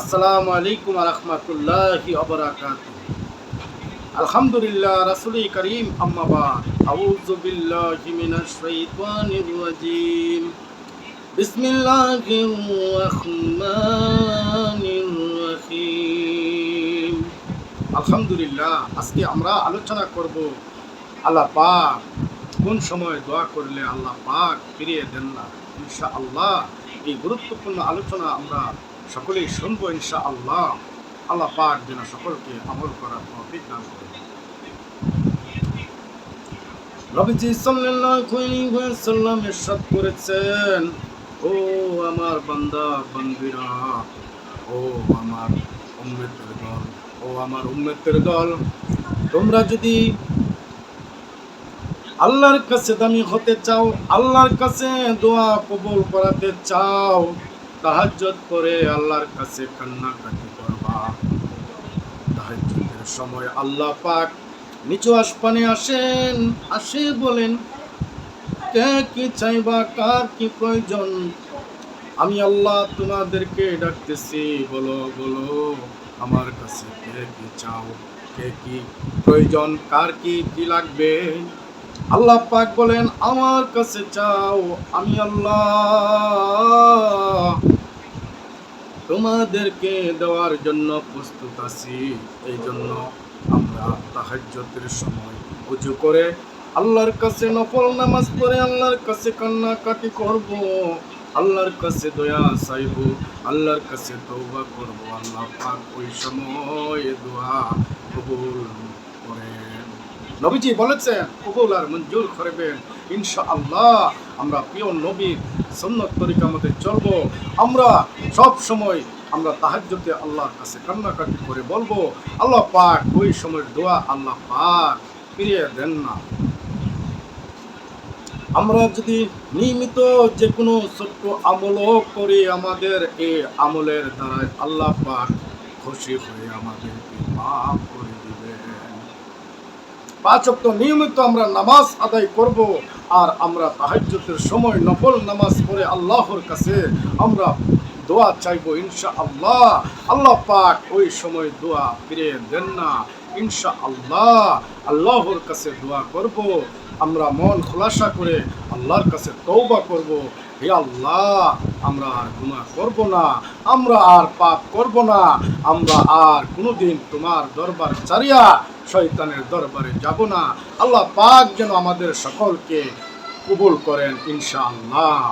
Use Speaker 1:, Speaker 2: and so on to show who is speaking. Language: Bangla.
Speaker 1: আসসালামু আলাইকুম রহমতুল্লাহি আলহামদুলিল্লাহ রাসুল করিম রহিম। আলহামদুলিল্লাহ, আজকে আমরা আলোচনা করব আল্লাহ পাক কোন সময় দোয়া করলে আল্লাহ পাক ফিরিয়ে দেন না। ইনশা আল্লাহ এই গুরুত্বপূর্ণ আলোচনা আমরা সকলেই শুনব ইনশা আল্লাহ আল্লাহ পাক যেন সকলকে আমল করার তৌফিক দান করে নবীজি সাল্লাল্লাহু আলাইহি ওয়াসাল্লাম ইরশাদ করেছেন, ও আমার বান্দা, বান্দিরা, ও আমার উম্মতের দল, ও আমার উম্মতের দল, তোমরা যদি আল্লাহর কাছে দামি হতে চাও, আল্লাহর কাছে দোয়া কবুল করাতে চাও তাহাজ্জত করে আল্লাহর কাছে কান্নাকাটি করবা। তাহাজ্জুদের সময় আল্লাহ পাক নিচু আসপানে আসেন, আসে বলেন, কে কি চাইবা, কার কি প্রয়োজন? আমি আল্লাহ তোমাদেরকে ডাকতেছি, বলো বলো, আমার কাছে কে কি চাও, কে কি প্রয়োজন, কার কি কি লাগবে? আল্লাহ পাক বলেন, আমার কাছে চাও, আমি আল্লাহ তোমাদেরকে দেওয়ার জন্য প্রস্তুত আছি। এই জন্য আমরা তাহাজ্জতের সময় উজু করে আল্লাহর কাছে নফল নামাজ পড়ে আল্লাহর কাছে কান্নাকাটি করব। আল্লাহর কাছে দয়া চাইব, আল্লাহর কাছে তৌবা করব। আল্লাহ পাক ওই সময় দোয়া কবুল করেন। নবীজি বলেছেন কবুল আর মঞ্জুর করবেন ইনশা আল্লাহ আমরা প্রিয় নবীর সন্ন্যত তরিকা মতে চলবো। আমরা সব সময় আমরা তাহাজ্জতে আল্লাহর কাছে কান্নাকাটি করে বলব, আল্লাহ পাক ওই সময় দোয়া আল্লাহ পাক ফিরিয়ে দেন না। আমরা যদি নিয়মিত যে কোনো ছোট্ট আমলও করি আমাদের, এই আমলের দ্বারা আল্লাহ পাক খুশি হয়ে আমাদেরকে পাঁচ নিয়মিত আমরা নামাজ আদায় করব আর আমরা তাহাজ্জুদের সময় নফল নামাজ পড়ে আল্লাহর কাছে আমরা দোয়া চাইব ইনশা আল্লাহ আল্লাহ পাক ওই সময় দোয়া ফিরে দেন না। ইনশা আল্লাহ আল্লাহর কাছে দোয়া করব। আমরা মন খোলাসা করে আল্লাহর কাছে তৌবা করব। হে আল্লাহ আমরা আর গুণা করব না। আমরা আর পাপ করব না। আমরা আর কোনোদিন তোমার দরবার চারিয়া শয়তানের দরবারে যাব না। আল্লাহ পাক যেন আমাদের সকলকে কবুল করেন ইনশাআল্লাহ।